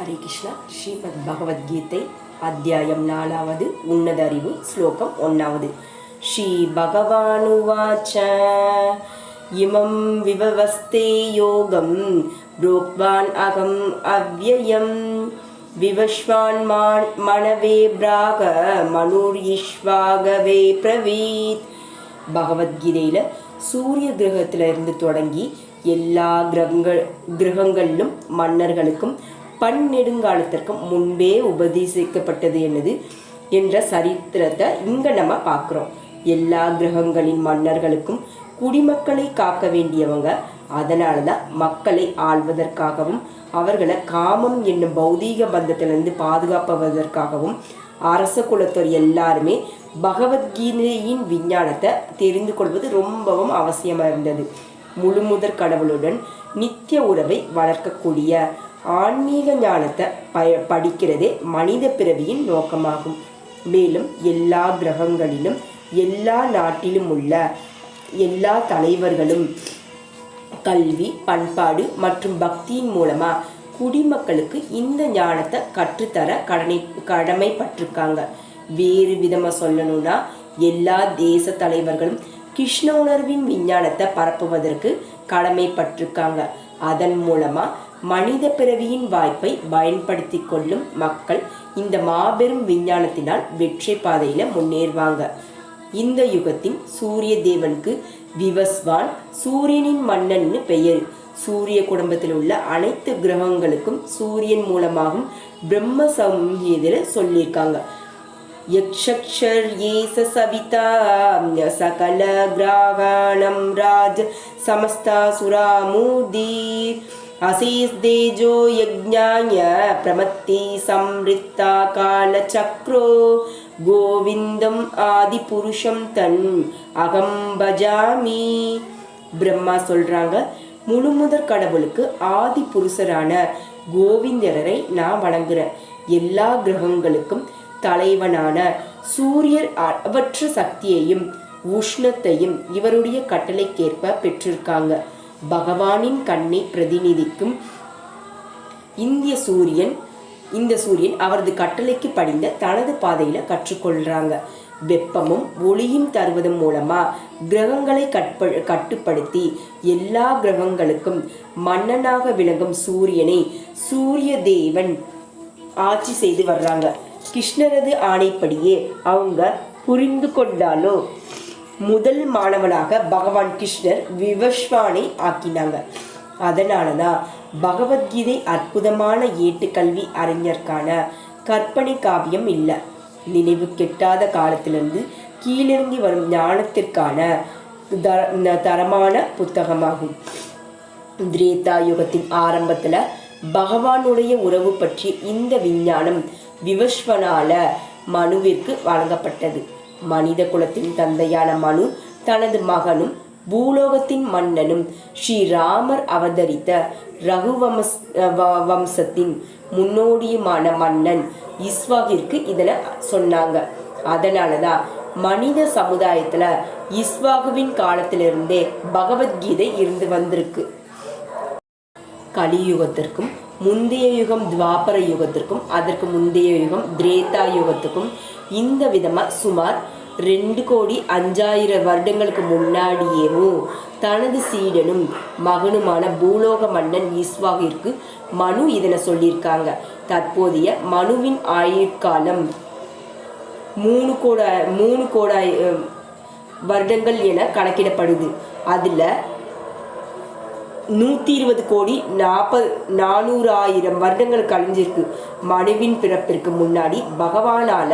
ஹரே கிருஷ்ணா ஸ்ரீமத் பகவத்கீதை அத்தியாயம் நாலாவது உன்னத அறிவு ஸ்லோகம் ஒன்னாவது. ஸ்ரீ பகவானுவாச்ச இமம் விவவஸ்தே யோகம். புரோக்வான் அகம் அவ்வயம். விவஸ்வான் மான் மனவே பிராக. மனுர் ஈஸ்வாகவே பிரவீத். பகவத்கீதையில் சூரிய கிரகத்திலிருந்து தொடங்கி எல்லா கிரகங்கள் கிரகங்களிலும் மன்னர்களுக்கும் பன்னெடுங்காலத்திற்கு முன்பே உபதேசிக்கப்பட்டது என்னது? என்ற சரித்திரத்தை இங்க நம்ம பார்க்குறோம். எல்லா கிரகங்களின் மன்னர்களுக்கும் குடிமக்களை காக்க வேண்டியவங்க. அதனால தான் மக்களை ஆள்வதற்காகவும் அவர்களை காமம் என்னும் பௌதீக பந்தத்திலிருந்து பாதுகாப்பதற்காகவும் அரச குலத்தோர் எல்லாருமே பகவத்கீதையின் விஞ்ஞானத்தை தெரிந்து கொள்வது ரொம்பவும் அவசியமாக இருந்தது. முழுமுதற் கடவுளுடன் நித்திய உறவை வளர்க்கக்கூடிய ஆன்மீக ஞானத்தை ப படிக்கிறதே மனித பிறவியின் நோக்கமாகும். மேலும் எல்லா கிரகங்களிலும் எல்லா நாட்டிலும் உள்ள எல்லா தலைவர்களும் கல்வி பண்பாடு மற்றும் பக்தியின் மூலமா குடிமக்களுக்கு இந்த ஞானத்தை கற்றுத்தர கடனை கடமைப்பட்டிருக்காங்க. வேறு விதமாக சொல்லணும்னா எல்லா தேச தலைவர்களும் கிருஷ்ண உணர்வின் விஞ்ஞானத்தை பரப்புவதற்கு கடமைப்பட்டிருக்காங்க. அதன் மூலமாக மனித பிறவியின் வாய்ப்பை பயன்படுத்தி கொள்ளும் மக்கள் இந்த மாபெரும் விஞ்ஞானத்தினால் வெற்றி பாதையில முன்னேறுவாங்க இந்த யுகத்தின் சூரிய தேவனுக்கு விவஸ்வான் சூரியனின் மன்னன்னு பெயர் சூரிய குடும்பத்தில் உள்ள அனைத்து கிரகங்களுக்கும் சூரியன் மூலமாகவும் பிரம்ம சங்கீதில் சொல்லியிருக்காங்க यक्षर्येस सविता सकल ग्रागाणं राज समस्तासुरामूर्धि अशीस्देजो यज्ञाय प्रमत्ति संवृत्ता कालचक्रो கோவிந்தம் ஆதிபுருஷம் தன் அகம் பஜாமி பிரம்மா சொல்றாங்க முழு முதற் கடவுளுக்கு ஆதி புருஷரான கோவிந்தரரை நான் வணங்குறேன் எல்லா கிரகங்களுக்கும் தலைவனான சூரியர் அளவற்ற சக்தியையும் உஷ்ணத்தையும் இவருடைய கட்டளைக்கேற்ப பெற்றிருக்காங்க பகவானின் கண்ணை பிரதிநிதிக்கும் இந்திய சூரியன் இந்த சூரியன் அவரது கட்டளைக்கு படிந்த தனது பாதையில கற்றுக்கொள்றாங்க. வெப்பமும் ஒளியும் தருவதன் மூலமா கிரகங்களை கட்ப கட்டுப்படுத்தி எல்லா கிரகங்களுக்கும் மன்னனாக விளங்கும் சூரியனை சூரிய தேவன் ஆட்சி செய்து வர்றாங்க. கிருஷ்ணரது ஆணைப்படியே அவங்க புரிந்து கொண்டாலோ முதல் மாணவனாக பகவான் கிருஷ்ணர் விவஸ்வானை ஆக்கினாங்க. அதனால தான் பகவத்கீதை அற்புதமான ஏட்டுக்கல்வி அறிஞர்க்கான கற்பனை காவியம் இல்லை. நினைவு கெட்டாத காலத்திலிருந்து கீழிறங்கி வரும் ஞானத்திற்கான த தரமான புத்தகமாகும். திரேதா யுகத்தின் ஆரம்பத்துல பகவானுடைய உறவு பற்றி இந்த விஞ்ஞானம் விவஸ்வனால மனுவிற்கு வழங்கப்பட்டது. மனித குலத்தின் தந்தையான மனு தனது மகனும் பூலோகத்தின் மன்னனும் ஸ்ரீராமர் அவதரித்த ரகுவம்ச வம்சத்தின் முன்னோடியுமான மன்னன் இஸ்வாகிற்கு இதனை சொன்னாங்க. அதனால தான் மனித சமுதாயத்துல இஸ்வாகுவின் காலத்திலிருந்தே பகவத்கீதை இருந்து வந்திருக்கு. கலியுகத்திற்கும் முந்தைய யுகம் துவாபர யுகத்திற்கும் அதற்கு முந்தைய யுகம் திரேதா யுகத்துக்கும் இந்த விதமாக சுமார் ரெண்டு கோடி அஞ்சாயிரம் வருடங்களுக்கு முன்னாடியேவும் தனது சீடனும் மகனுமான பூலோக மன்னன் ஈஸ்வாகிற்கு மனு இதனை சொல்லியிருக்காங்க. தற்போதைய மனுவின் ஆயுட்காலம் மூணு கோட மூணு கோடாய் வருடங்கள் என கணக்கிடப்படுது. அதில் நூற்றி இருபது கோடி நாற்பது நானூறாயிரம் வருடங்கள் கழிஞ்சிருக்கு. மனுவின் பிறப்பிற்கு முன்னாடி பகவானால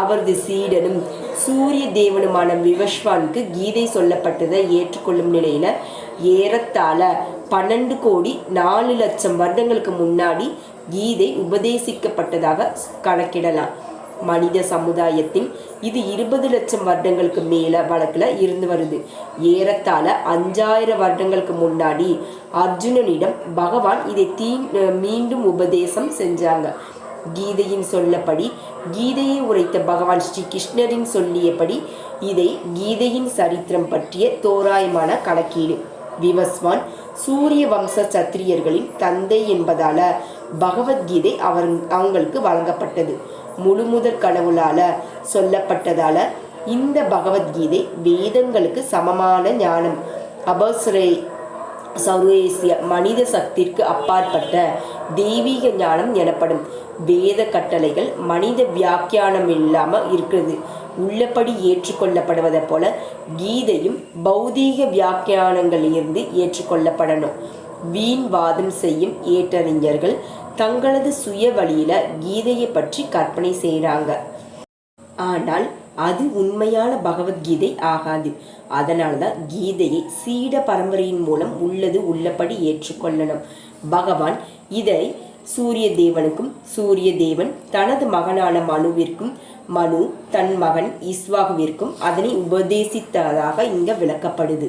அவரது சீடனும் சூரிய தேவனுமான விவஸ்வானுக்கு கீதை சொல்லப்பட்டதை ஏற்றுக்கொள்ளும் நிலையில ஏறத்தாழ பன்னெண்டு கோடி நாலு லட்சம் வருடங்களுக்கு முன்னாடி கீதை உபதேசிக்கப்பட்டதாக கணக்கிடலாம். மனித சமுதாயத்தின் இது இருபது லட்சம் வருடங்களுக்கு மேல வழக்குல இருந்து வருது. ஏறத்தாழ அஞ்சாயிரம் வருடங்களுக்கு முன்னாடி அர்ஜுனனிடம் பகவான் இதை தீ மீண்டும் உபதேசம் செஞ்சாங்க. கீதையின் சொல்லப்படி கீதையை உரைத்த பகவான் ஸ்ரீ கிருஷ்ணரின் சொல்லியபடி இதை கீதையின் சரித்திரம் பற்றிய தோராயமான கணக்கீடு. விவஸ்வான் சூரிய வம்ச சத்திரியர்களின் தந்தை என்பதால பகவத்கீதை அவர் அவங்களுக்கு வழங்கப்பட்டது. முழுமுதற் கடவுளால சொல்லப்பட்டதால இந்த பகவத்கீதை வேதங்களுக்கு சமமான ஞானம். அபஸ்ரே சர்வேசிய மனித சக்திற்கு அப்பாற்பட்ட தெய்வீக ஞானம் எனப்படும் வேத கட்டளைகள் மனித வியாக்கியானம் இல்லாம இருக்கிறது. உள்ளபடி ஏற்றுக்கொள்ளப்படுவதை போல கீதையும் பௌதீக வியாக்கியானங்களிலிருந்து ஏற்றுக்கொள்ளப்படணும். வீண் வாதம் செய்யும் ஏற்றறிஞர்கள் தங்களது சுய வழியில கீதையை பற்றி கற்பனை செய்கிறாங்க ஆனால் அது உண்மையான பகவத்கீதை ஆகாது. அதனால தான் கீதையை சீட பரம்பரையின் மூலம் உள்ளது உள்ளபடி ஏற்றுக்கொள்ளணும் பகவான் இதை சூரிய தேவனுக்கும் சூரிய தேவன் தனது மகனான மனுவிற்கும் மனு தன் மகன் இஸ்வாகுவிற்கும் அதனை உபதேசித்ததாக இங்க விளக்கப்படுது.